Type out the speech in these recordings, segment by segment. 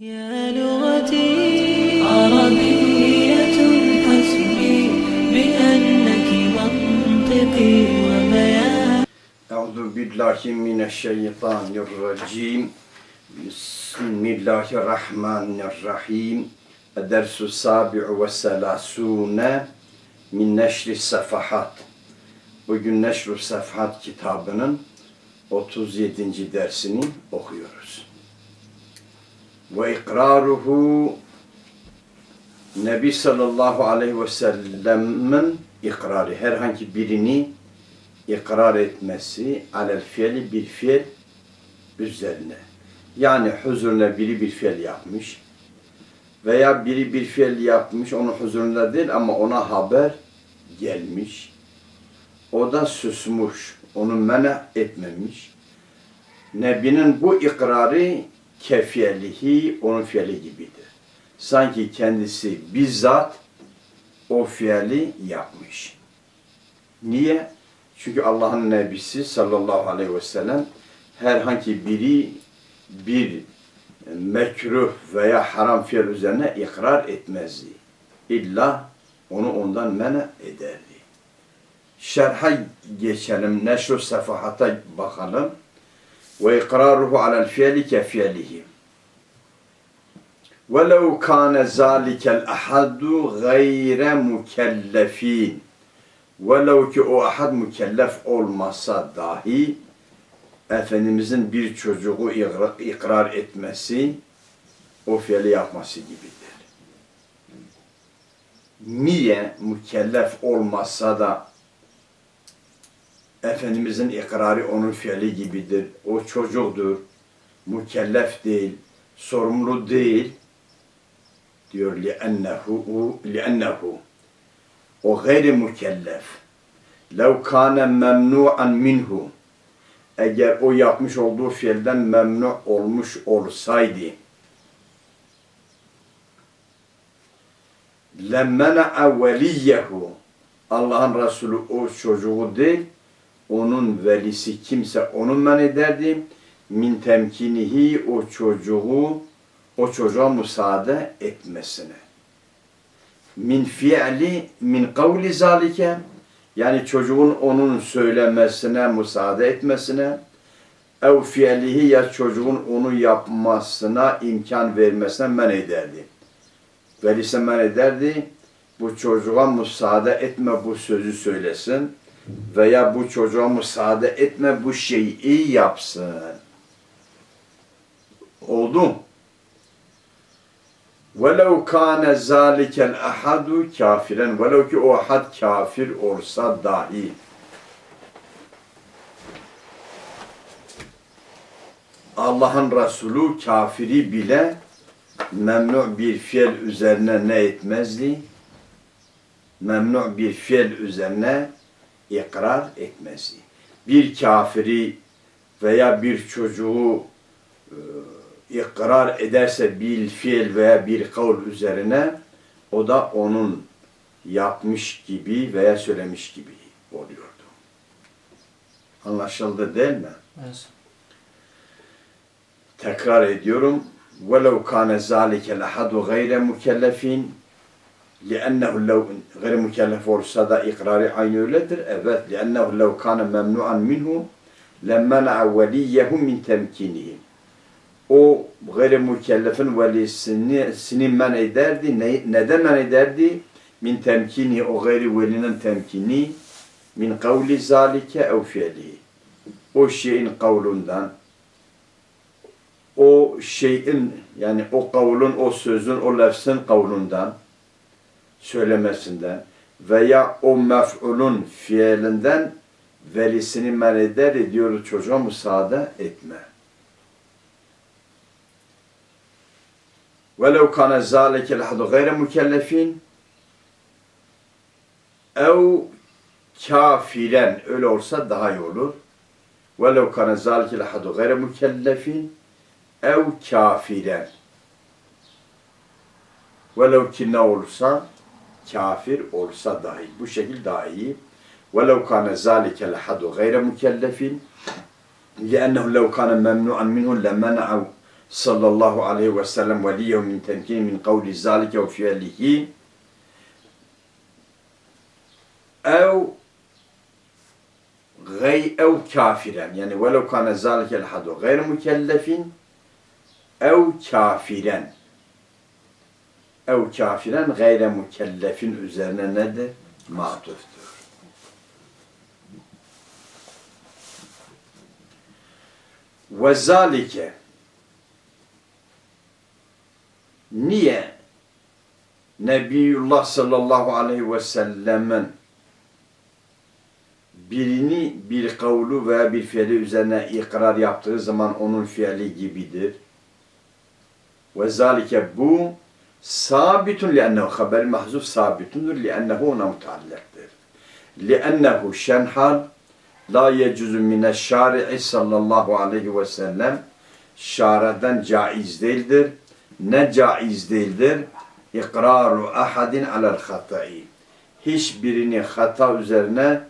يا لغتي عربية حسبي بأنك منطقي وبياني أعوذ بالله من الشيطان الرجيم بسم الله الرحمن الرحيم الدرس السابع والثلاثون من نشر الصفحات Bugün Neşr-ü Sefhat kitabının 37. dersini okuyoruz. Ve ikraruhu Nebi sallallahu aleyhi ve sellem'in ikrarı herhangi birini ikrar etmesi alel fiili bir fiil üzerine. Yani huzuruna biri bir fiil yapmış veya biri bir fiil yapmış onun huzurunda değil ama ona haber gelmiş. O da susmuş, onu mena etmemiş. Nebinin bu ikrarı kefiyelihi onun fiili gibidir. Sanki kendisi bizzat o fiili yapmış. Niye? Çünkü Allah'ın Nebisi sallallahu aleyhi ve sellem herhangi biri bir mekruh veya haram fiil üzerine ikrar etmezdi. İlla onu ondan mena ederdi. Şerha geçelim, neşru sefahata bakalım Ve ikraruhu alel fiili ke fiilihi. وَلَوْ كَانَ ذَٰلِكَ الْأَحَدُ غَيْرَ مُكَلَّف۪ينَ Velev ki o ahad mükellef olmasa dahi Efendimizin bir çocuğu ikra- ikrar etmesi o fiili yapması gibidir. Niye mükellef olmasa da Efendimizin ikrarı onun fiili gibidir. O çocuktur, mükellef değil, sorumlu değil diyor لِأَنَّهُ لِأَنَّهُ o gayri mükellef. Lev kâne memnu'an minhu. Eğer o yapmış olduğu fiilden memnu olmuş olsaydı. Lemmena'a veliyyehu. Allah'ın Resulü o çocuğu değil, onun velisi kimse onu men ederdi. Min temkinihi o çocuğu, o çocuğa müsaade etmesine min fi'li min kavli zalike yani çocuğun onun söylemesine müsaade etmesine ev fi'lihi ya çocuğun onu yapmasına imkan vermesine men ederdi. Velise men ederdi. Bu çocuğa müsaade etme bu sözü söylesin veya bu çocuğa müsaade etme bu şeyi yapsın. Oldu mu? وَلَوْ كَانَ ذَٰلِكَ الْاَحَدُ kafiren Velev ki o ahad kafir olsa dahi. Allah'ın Resulü kafiri bile memnu bir fiil üzerine ne etmezdi? Memnu bir fiil üzerine ikrar etmezdi. Bir kafiri veya bir çocuğu e, ikrar ederse bir fiil veya bir kavl üzerine o da onun yapmış gibi veya söylemiş gibi oluyordu. Anlaşıldı değil mi? Evet. Tekrar ediyorum. وَلَوْ كَانَ ذَٰلِكَ الْاَحَدُ غَيْرَ مُكَلَّف۪ينَ لِأَنَّهُ لَوْ غير mükellef olsa da ikrarı aynı öyledir. Evet. لِأَنَّهُ لَوْ كَانَ مَمْنُعًا مِنْهُ لَمَّنَعَ وَلِيَّهُ مِنْ تَمْكِينِهِ o gayri mükellefin velisini sini men ederdi. Ne, neden men ederdi? Min temkini o gayri velinin temkini min kavli zalike ev fiili. O şeyin kavlundan o şeyin yani o kavlun, o sözün, o lafzın kavlundan söylemesinden veya o mef'ulun fiilinden velisini men eder diyor çocuğa müsaade etme. ولو كان ذلك الأحد غير مكلفين ev kafiren öyle olsa daha iyi olur. Velev kana zalikil hadu gayre mükellefin ev kafiren. Velev ki ne olursa kafir olsa dahi. Bu şekil daha iyi. Velev kana zalikel hadu gayre mükellefin لأنه لو كان ممنوعا منه لمنع sallallahu aleyhi ve sellem veliyehu min temkini min kavli zalike ve fiilihi ev gay ev kafiren yani velev kana zalikel hadu gayr mükellefin ev kafiren ev kafiren gayre mükellefin üzerine nedir? Matuftur. Ve zalike niye Nebiyullah sallallahu aleyhi ve sellemin birini bir kavlu veya bir fiili üzerine ikrar yaptığı zaman onun fiili gibidir. Ve zalike bu sabitun li'ennehu haber mahzuf sabitundur li'ennehu ona mutallıktır. Li'ennehu şenhal la yecuzu mine şari'i sallallahu aleyhi ve sellem şaradan caiz değildir. Ne caiz değildir? İkraru ahadin alel hatai. Hiçbirini hata üzerine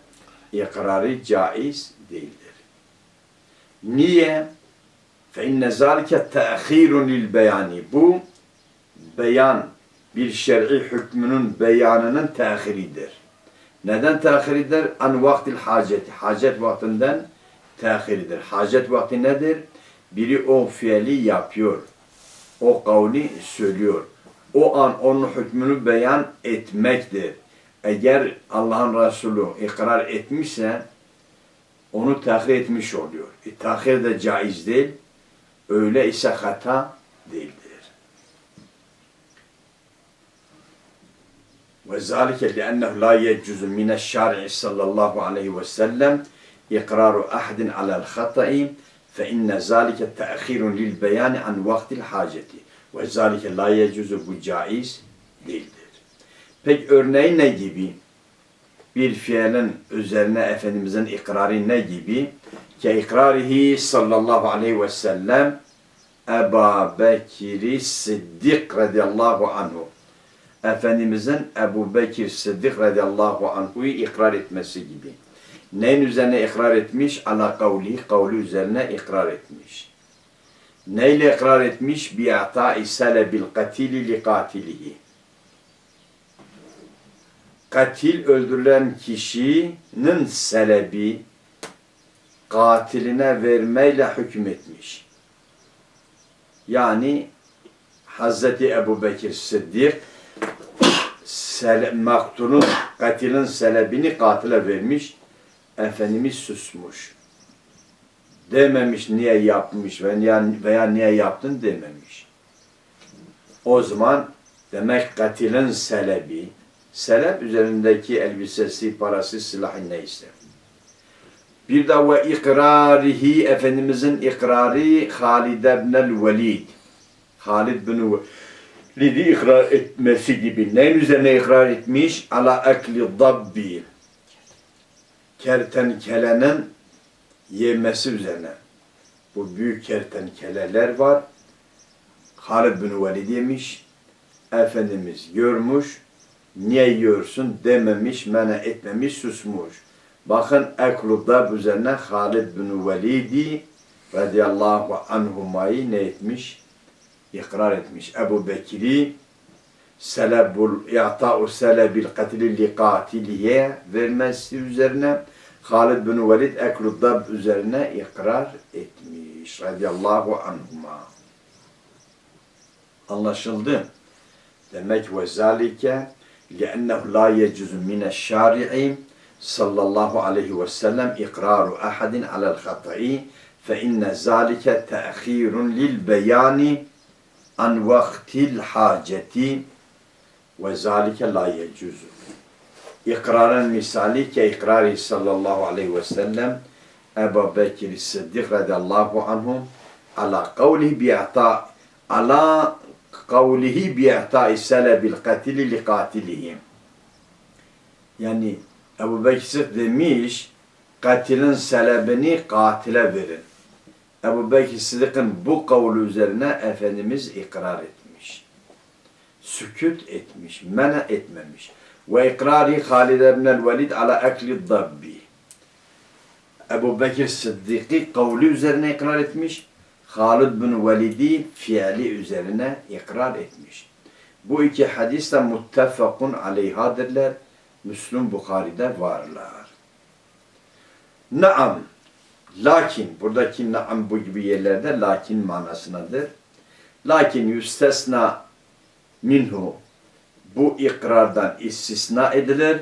ikrarı caiz değildir. Niye? فَاِنَّ ذَٰلِكَ تَأْخِيرٌ لِلْبَيَانِ Bu, beyan, bir şer'i hükmünün beyanının tehiridir. Neden tehiridir? An vaktil haceti. Hacet vaktinden tehiridir. Hacet vakti nedir? Biri o fiili yapıyor. O kavli söylüyor. O an onun hükmünü beyan etmektir. Eğer Allah'ın Resulü ikrar etmişse onu tahir etmiş oluyor. E, tahir de caiz değil. Öyle ise hata değildir. Ve zalike li'ennehu la yecuzu mineşşâri'i sallallahu aleyhi ve sellem ikraru ahdin alel hata'i fe inne zalike te'khirun lil beyani an vaktil haceti. Ve zalike la yecuzu bu caiz değildir. Peki örneği ne gibi? Bir fiilin üzerine Efendimizin ikrarı ne gibi? Ke ikrarihi sallallahu aleyhi ve sellem Eba Bekir'i Siddik radiyallahu anhu. Efendimizin Ebu Bekir Sıddık radıyallahu anhu'yu ikrar etmesi gibi. Neyin üzerine ikrar etmiş? Ala kavli, kavli üzerine ikrar etmiş. Neyle ikrar etmiş? Bi'ata'i selebil katili li katilihi. Katil öldürülen kişinin selebi katiline vermeyle hükmetmiş. Yani Hazreti Ebu Bekir Sıddık sele, maktulun, katilin selebini katile vermiş. Efendimiz susmuş. Dememiş niye yapmış veya, veya niye yaptın dememiş. O zaman demek katilin selebi, seleb üzerindeki elbisesi, parası, silahı neyse. Bir de ve ikrarihi, Efendimizin ikrarı Halid ibn Velid. Halid bin Velid'i ikrar etmesi gibi. Neyin üzerine ikrar etmiş? Ala ekli dabbi. Kertenkelenin yemesi üzerine. Bu büyük kertenkeleler var. Halid bin Velid yemiş. Efendimiz görmüş. Niye yiyorsun dememiş, mene etmemiş, susmuş. Bakın eklu dab üzerine Halid bin Velid'i radıyallahu anhumayı ne etmiş? İkrar etmiş. Ebu Bekir'i selebul i'ta'u selebil katili li katiliye vermesi üzerine Halid bin Velid eklu dab üzerine ikrar etmiş. Radıyallahu anhuma. Anlaşıldı. Demek ve zalike لأنه لا يجوز من الشارع صلى الله عليه وسلم إقرار أحد على الخطأ فإن ذلك تأخير للبيان an vaktil haceti ve zalike la yecuzu. İkraren misali ki ikrari sallallahu aleyhi ve sellem Ebu Bekir Sıddık radiyallahu anhum ala kavlihi bi'ata ala kavlihi bi'ata'i selebil katili li katilihim. Yani Ebu Bekir demiş katilin selebini katile verin. Ebu Bekir Sıddık'ın bu kavlu üzerine Efendimiz ikrar etmiş. Sükut etmiş, mena etmemiş. Ve ikrari Halid ibn Velid ala ekli dabbi. Ebu Bekir Sıddık'ı kavlu üzerine ikrar etmiş. Halid bin Velid'i fiili üzerine ikrar etmiş. Bu iki hadis de muttefakun aleyhadırlar. Müslüm Bukhari'de varlar. Naam. Lakin, buradaki naam bu gibi yerlerde lakin manasınadır. Lakin yüstesna minhu bu ikrardan istisna edilir.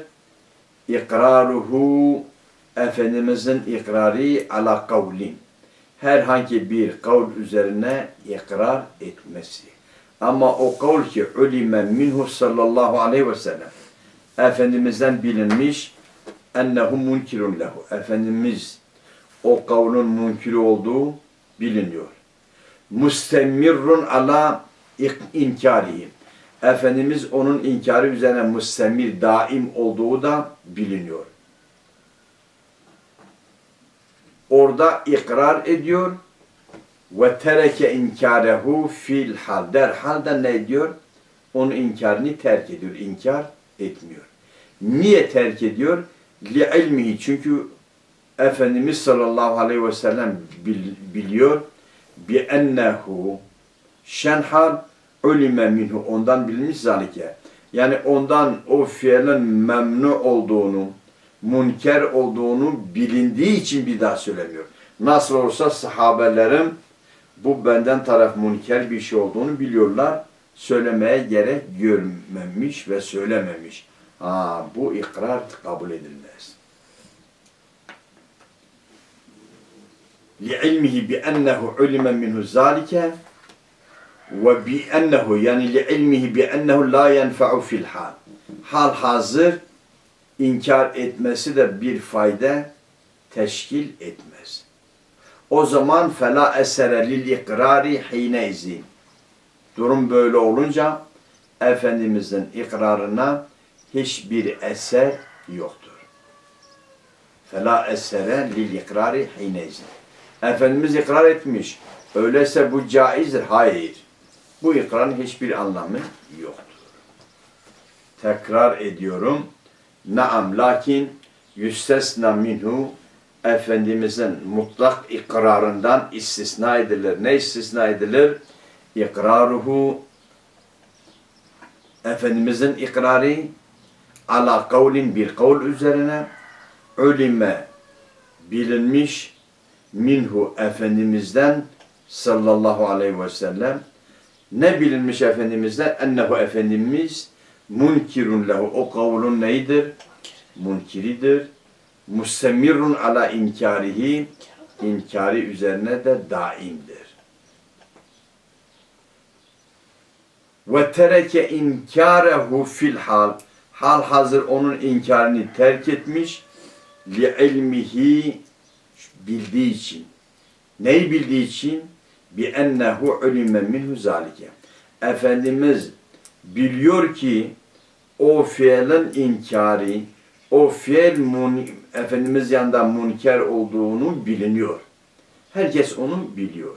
İkraruhu Efendimizin ikrarı ala kavlin. Herhangi bir kavl üzerine ikrar etmesi. Ama o kavl ki ulime minhu sallallahu aleyhi ve sellem. Efendimizden bilinmiş ennehu munkirun lehu. Efendimiz o kavlun münkiri olduğu biliniyor. Mustemirrun ala inkarihi. Efendimiz onun inkarı üzerine mustemir, daim olduğu da biliniyor. Orada ikrar ediyor ve tereke inkarehu fil hal. Derhal da ne diyor? Onun inkarını terk ediyor. İnkar etmiyor. Niye terk ediyor? Li ilmihi. Çünkü Efendimiz sallallahu aleyhi ve sellem bil- biliyor bi ennehu şenhal ulime minhu ondan bilinmiş zalike. Yani ondan o fiilin memnu olduğunu, münker olduğunu bilindiği için bir daha söylemiyor. Nasıl olsa sahabelerim bu benden taraf münker bir şey olduğunu biliyorlar. Söylemeye gerek görmemiş ve söylememiş. Ha, bu ikrar kabul edilmez. لعلمه بأنه علم منه ذلك وبأنه yani لعلمه بأنه لا ينفع في الحال hal hazır inkar etmesi de bir fayda teşkil etmez. O zaman fela esere lil ikrari hine izin. Durum böyle olunca Efendimizin ikrarına hiçbir eser yoktur. Fela esere lil ikrari hine izin. Efendimiz ikrar etmiş. Öyleyse bu caizdir. Hayır. Bu ikrarın hiçbir anlamı yoktur. Tekrar ediyorum. Naam lakin yüstesna minhu Efendimizin mutlak ikrarından istisna edilir. Ne istisna edilir? İkraruhu Efendimizin ikrarı ala kavlin bir kavl üzerine ulime bilinmiş minhu Efendimiz'den sallallahu aleyhi ve sellem ne bilinmiş Efendimiz'den? Ennehu Efendimiz munkirun lehu. O kavlun neydir? Munkiridir. Mustemirrun ala inkarihi. İnkari üzerine de daimdir. Ve tereke inkarehu fil hal. Hal hazır onun inkarını terk etmiş. Li ilmihi bildiği için. Neyi bildiği için? Bi ennehu ulime minhu zalike. Efendimiz biliyor ki o fiilin inkarı, o fiil mun, Efendimiz yanında münker olduğunu biliniyor. Herkes onu biliyor.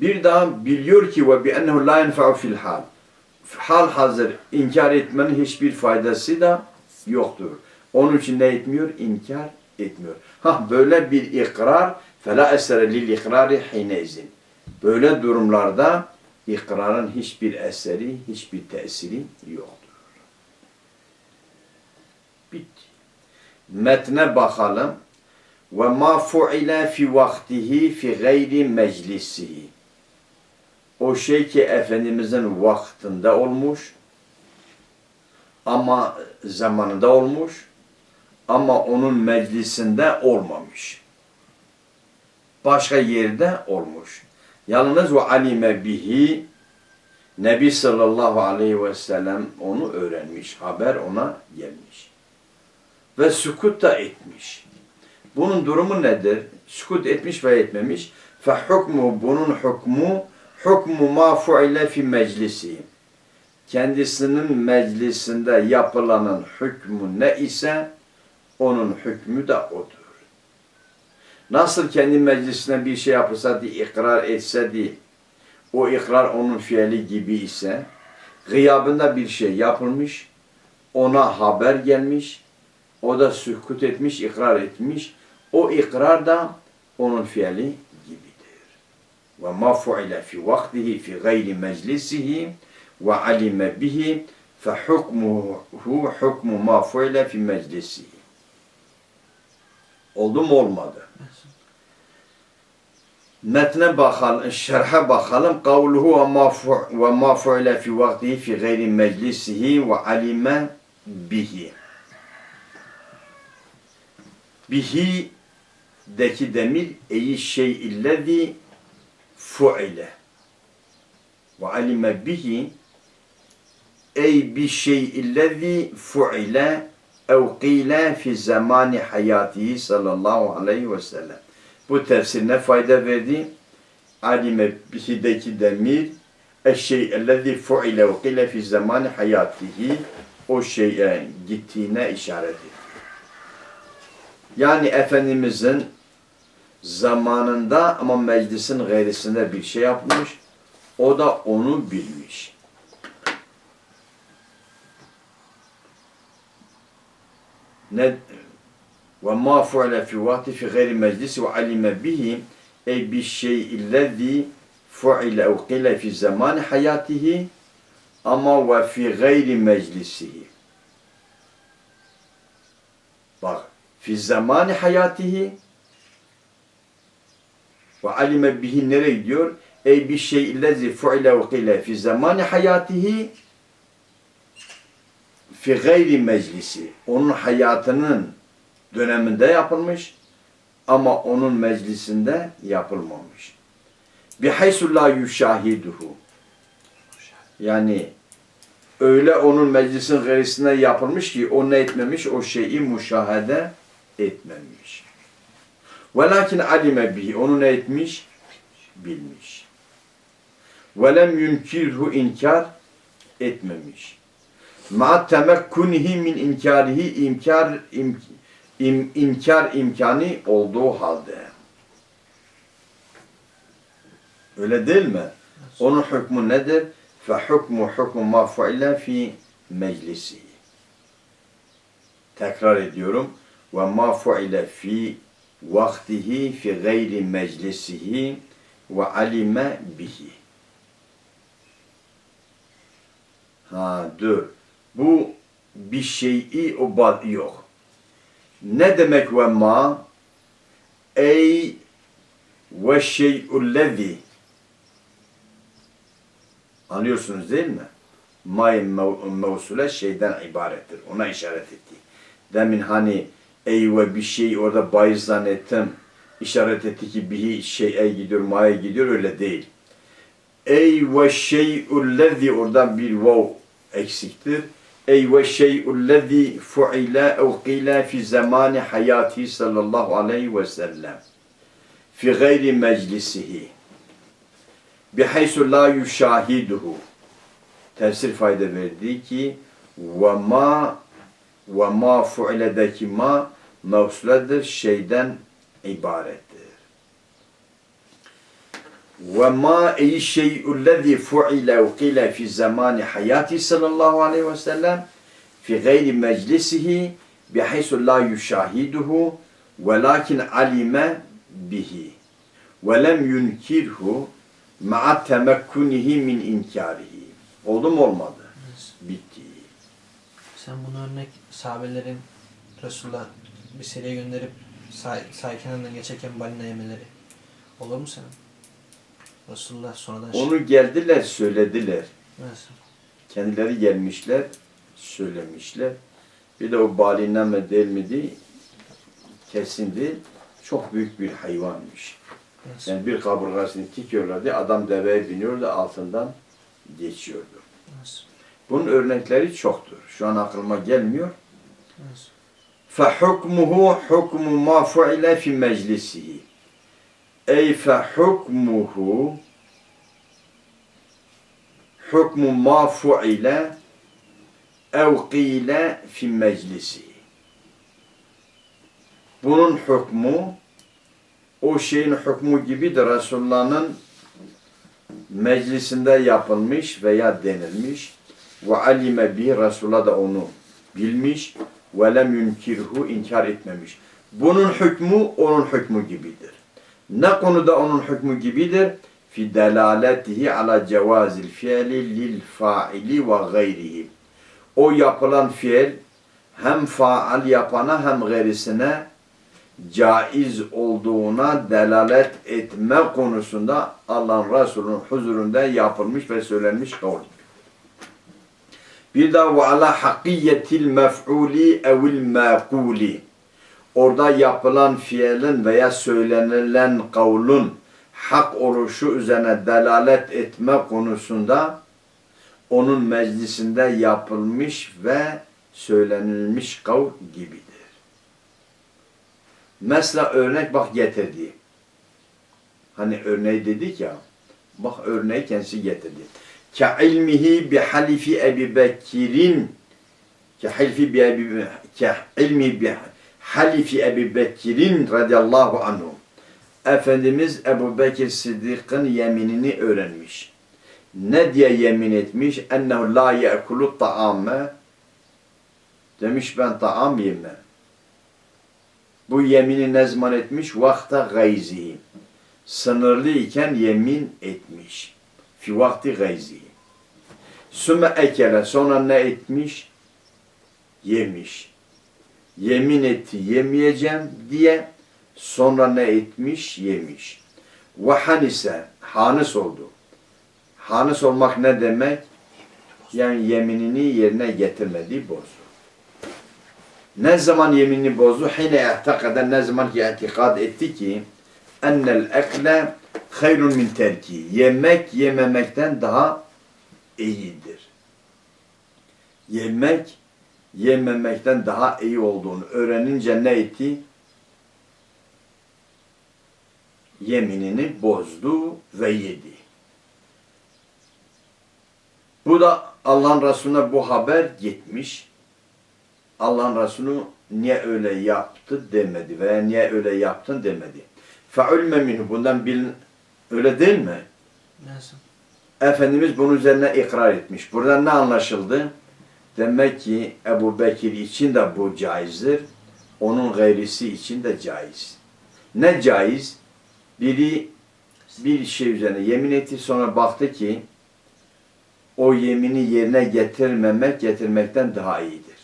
Bir daha biliyor ki ve bi ennehu la yenfa'u fil hal. Hal hazır inkar etmenin hiçbir faydası da yoktur. Onun için ne etmiyor? İnkar etmiyor. Ha böyle bir ikrar fela esere lil ikrari hinezin. Böyle durumlarda ikrarın hiçbir eseri, hiçbir tesiri yoktur. Bitti. Metne bakalım. Ve ma fu'ile fi vaktihi fi gayri meclisihi. O şey ki Efendimizin vaktinde olmuş ama zamanında olmuş ama onun meclisinde olmamış. Başka yerde olmuş. Yalnız ve alime bihi Nebi sallallahu aleyhi ve sellem onu öğrenmiş. Haber ona gelmiş. Ve sükut da etmiş. Bunun durumu nedir? Sükut etmiş ve etmemiş. Fe hukmu bunun hukmu hukmu ma fuile fi meclisi. Kendisinin meclisinde yapılanın hükmü ne ise onun hükmü de odur. Nasıl kendi meclisine bir şey yapılsa diye ikrar etse diye o ikrar onun fiili gibi ise gıyabında bir şey yapılmış ona haber gelmiş o da sükut etmiş, ikrar etmiş. O ikrar da onun fiili gibidir. ve ma fu'ile fi vaktihi fi gayri meclisihi ve alime bihi fe hukmuhu hukmu ma fu'ile fi meclisihi. Oldu mu olmadı? Metne bakalım, şerhe bakalım. Kavluhu ve ma fu- ve ma fu'ile fi vaktihi fi gayri meclisihi ve alime bihi. Bihi deki demir eyi şey illezi fu'ile ve alime bihi ey bi şey illezi fu'ile ev fi zamani hayatihi sallallahu aleyhi ve sellem. Bu tefsir ne fayda verdi? Alime bihideki demir eşşey ellezî fu'ile ve fi zamani hayatihi o şeye gittiğine işaret ediyor. Yani Efendimizin zamanında ama meclisin gayrisinde bir şey yapmış. O da onu bilmiş. Ne ve ma fu'ile fi vakti fi gayri meclisi ve alime bihi ey bi şey'illezî fu'ile ev qile fi zamani hayatihi ama ve fi gayri meclisihi. Bak, fi zamani hayatihi ve alime bihi nereye gidiyor? Ey bir şey illezi fu'ile ve qile fi zamani hayatihi fi gayri meclisi. Onun hayatının döneminde yapılmış ama onun meclisinde yapılmamış. Bihaysu la yuşahiduhu. Yani öyle onun meclisin gayrisinde yapılmış ki o ne etmemiş? O şeyi müşahede etmemiş. Velakin alime bihi. Onu ne etmiş? Bilmiş. Velem yunkirhu inkar etmemiş. Ma temekkunihi min inkarihi imkar im, im, inkar imkanı olduğu halde. Öyle değil mi? Onun hükmü nedir? Fe hükmü hükmü ma fuile fi meclisi. Tekrar ediyorum. Ve ma fuile fi vaktihi fi gayri meclisihi ve alime bihi. Ha dur. Bu bir şeyi o bad yok. Ne demek ve ma? Ey ve şey'ullezi. Anlıyorsunuz değil mi? May mevsule şeyden ibarettir. Ona işaret etti. Demin hani ey ve bir şey orada bayız zannettim. İşaret etti ki bir şeye gidiyor, maya gidiyor öyle değil. Ey ve şey'ullezi oradan bir vav eksiktir. Ey ve şey'ullezi fu'ile ev qile fi zamani hayati sallallahu aleyhi ve sellem. Fi gayri meclisihi. Bihaysu la yuşahiduhu. Tefsir fayda verdi ki ve ma ve ma fu'iledeki ma mevsuledir şeyden ibarettir. Ve ma ey şey'ullezî fu'ile ve qile fi zamani hayati sallallahu aleyhi ve sellem fi gayri meclisihi bihaysu la yuşahiduhu velakin alime bihi ve lem yunkirhu ma'a temekkunihi min inkarihi. Oldu mu olmadı? Bitti. Sen bunu örnek sahabelerin Resulullah bir seriye gönderip sahil, sahil kenarından geçerken balina yemeleri. Olur mu senin? Resulullah sonradan şey- Onu geldiler söylediler. Nasıl? Kendileri gelmişler, söylemişler. Bir de o balina mı değil mi değil, kesin değil. Çok büyük bir hayvanmış. Nasıl? Yani bir kaburgasını tikiyorlardı, adam deveye biniyordu, altından geçiyordu. Nasıl? Bunun örnekleri çoktur. Şu an aklıma gelmiyor. Nasıl? فَحُكْمُهُ حُكْمُ مَا فُعِلَ فِي مَجْلِسِهِ Ey fe hukmuhu hukmu ma fuile ev qile fi meclisi. Bunun hükmü o şeyin hükmü gibidir. Resulullah'ın meclisinde yapılmış veya denilmiş. Ve alime bi Resulullah da onu bilmiş ve lem yunkirhu inkar etmemiş. Bunun hükmü onun hükmü gibidir. Ne konuda onun hükmü gibidir? fi delaletihi ala cevazil fiili lil faili ve gayrihi. O yapılan fiil hem faal yapana hem gayrisine caiz olduğuna delalet etme konusunda Allah'ın Resulü'nün huzurunda yapılmış ve söylenmiş kavl. Bir de ve ala hakkiyetil mef'uli evil mekuli. Orada yapılan fiilin veya söylenilen kavlun hak oluşu üzerine delalet etme konusunda onun meclisinde yapılmış ve söylenilmiş kavl gibidir. Mesela örnek bak getirdi. Hani örneği dedik ya. Bak örneği kendisi getirdi. Ke ilmihi bi halifi Ebi Bekir'in ke halifi bi Ebi ke ilmi bi halifi Ebi Bekir'in radıyallahu anhu. Efendimiz Ebu Bekir Sıddık'ın yeminini öğrenmiş. Ne diye yemin etmiş? Ennehu la ye'kulu ta'ame Demiş ben taam yemem. Bu yemini ne zaman etmiş? Vakta gayzi. Sınırlı iken yemin etmiş. Fi vakti gayzi. Sümme ekele. Sonra ne etmiş? Yemiş. Yemin etti yemeyeceğim diye sonra ne etmiş? Yemiş. Ve hanise. Hanis oldu. Hanis olmak ne demek? Yani yeminini yerine getirmedi, bozdu. Ne zaman yeminini bozdu? Hine ihtakada ne zaman ki itikad etti ki ennel ekle hayrun min terki. Yemek yememekten daha iyidir. Yemek yememekten daha iyi olduğunu öğrenince ne etti? Yeminini bozdu ve yedi. Bu da Allah'ın Resulüne bu haber gitmiş. Allah'ın Resulü niye öyle yaptı demedi veya niye öyle yaptın demedi. Fe'ulme minhu bundan bilin öyle değil mi? Nasıl? Efendimiz bunun üzerine ikrar etmiş. Buradan ne anlaşıldı? Demek ki Ebu Bekir için de bu caizdir. Onun gayrisi için de caiz. Ne caiz? Biri bir şey üzerine yemin etti sonra baktı ki o yemini yerine getirmemek getirmekten daha iyidir.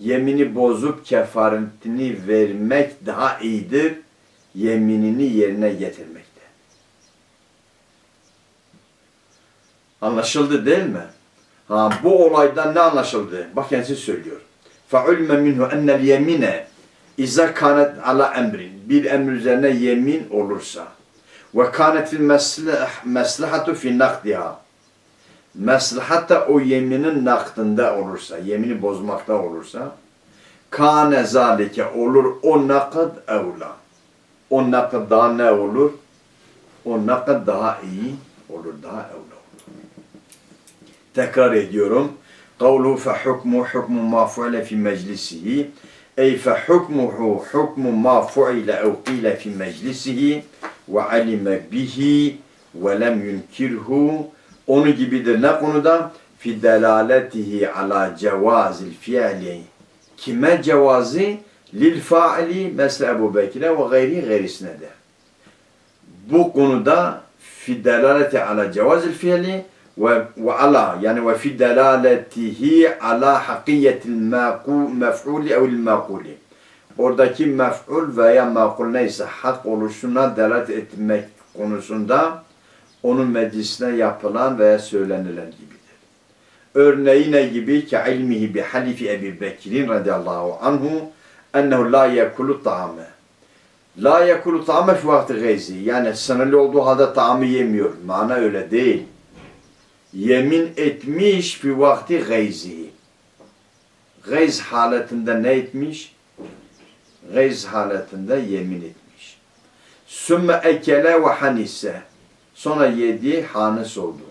Yemini bozup kefaretini vermek daha iyidir yeminini yerine getirmekte. Anlaşıldı değil mi? Ha, bu olaydan ne anlaşıldı? Bak kendisi söylüyor. فَعُلْمَ مِنْهُ اَنَّ الْيَمِنَ اِذَا كَانَتْ عَلَى emrin Bir emir üzerine yemin olursa ve kânetil meslahatu fi nakdiha Meslahat da o yeminin nakdında olursa, yemini bozmakta olursa kâne zâlike olur o nakd evla. O nakd daha ne olur? O nakd daha iyi olur, daha evla olur. tekrar ediyorum. Kavlu fe hukmu hukmu ma fu'ile fi meclisihi. Ey fe hukmuhu hukmu ma fu'ile ev fi meclisihi ve alime bihi ve lem yunkirhu. Onu gibidir ne konuda? Fi delaletihi ala cevazil fi'li. Kime cevazi? Lil fa'ili mesela Ebu Bekir'e ve gayri gayrisine de. Bu konuda fi delaleti ala cevazil fi'li ve, ve ala yani ve fi delaletihi ala hakiyetil mef'uli evil mekuli. Oradaki mef'ul veya mekul neyse hak oluşuna delalet etmek konusunda onun meclisine yapılan veya söylenilen gibidir. Örneği ne gibi? Ki ilmihi bi halifi Ebi Bekir'in radıyallahu anhu ennehu la yekulu ta'ame. La yekulu ta'ame fi vakti gayzi. Yani sınırlı olduğu halde ta'amı yemiyor. Mana öyle değil. Yemin etmiş fi vakti gayzi. Gayz haletinde ne etmiş? Gayz haletinde yemin etmiş. Sümme ekele ve hanisse. Sonra yedi hanes oldu.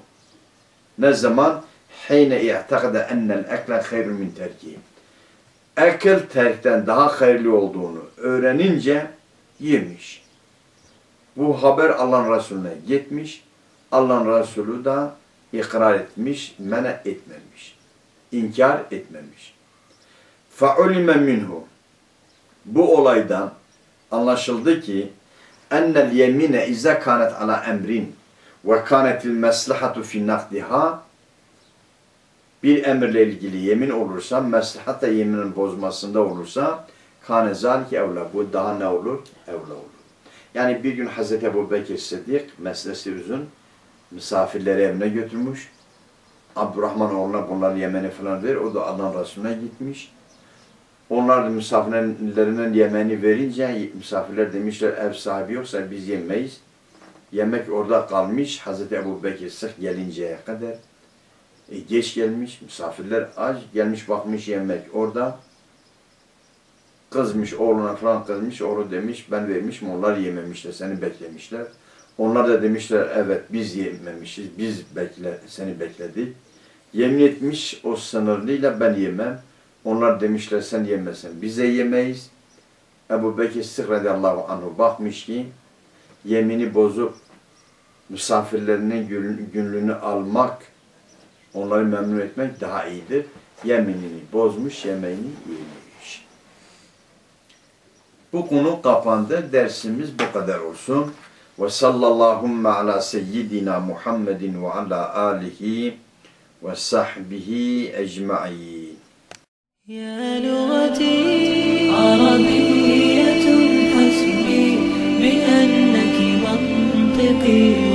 Ne zaman? Hine i'takada ennel ekle hayrun min terki. Ekil terkten daha hayırlı olduğunu öğrenince yemiş. Bu haber Allah'ın Resulüne gitmiş. Allah'ın Resulü da ikrar etmiş, mene etmemiş. İnkar etmemiş. فَعُلِمَ minhu. Bu olaydan anlaşıldı ki ennel yemine ize kanet ala emrin ve kanetil meslahatu fi nakdiha bir emirle ilgili yemin olursa, meslahat da yeminin bozmasında olursa kâne zâlike evla. Bu daha ne olur? Evla olur. Yani bir gün Hazreti Ebu Bekir Sıddık meslesi uzun misafirleri evine götürmüş. Abdurrahman oğluna bunlar Yemen'e falan der. O da Allah Resulüne gitmiş. Onlar da misafirlerinin yemeğini verince misafirler demişler ev sahibi yoksa biz yemeyiz. Yemek orada kalmış Hazreti Ebu Bekir Sıddık gelinceye kadar. E, geç gelmiş, misafirler aç, gelmiş bakmış yemek orada. Kızmış, oğluna falan kızmış, oğlu demiş, ben vermişim, onlar yememişler, seni beklemişler. Onlar da demişler, evet biz yememişiz, biz bekle, seni bekledik. Yemin etmiş o sınırlıyla ben yemem. Onlar demişler sen yemesen biz de yemeyiz. Ebu Bekir Sıddık radıyallahu anhu bakmış ki yemini bozup misafirlerinin gün- günlüğünü almak onları memnun etmek daha iyidir. Yeminini bozmuş, yemeğini yemiş. Bu konu kapandı. Dersimiz bu kadar olsun. وصلى اللهم على سيدنا محمد وعلى آله وصحبه أجمعين. يا لغتي عربية حسبي بأنك منطقي.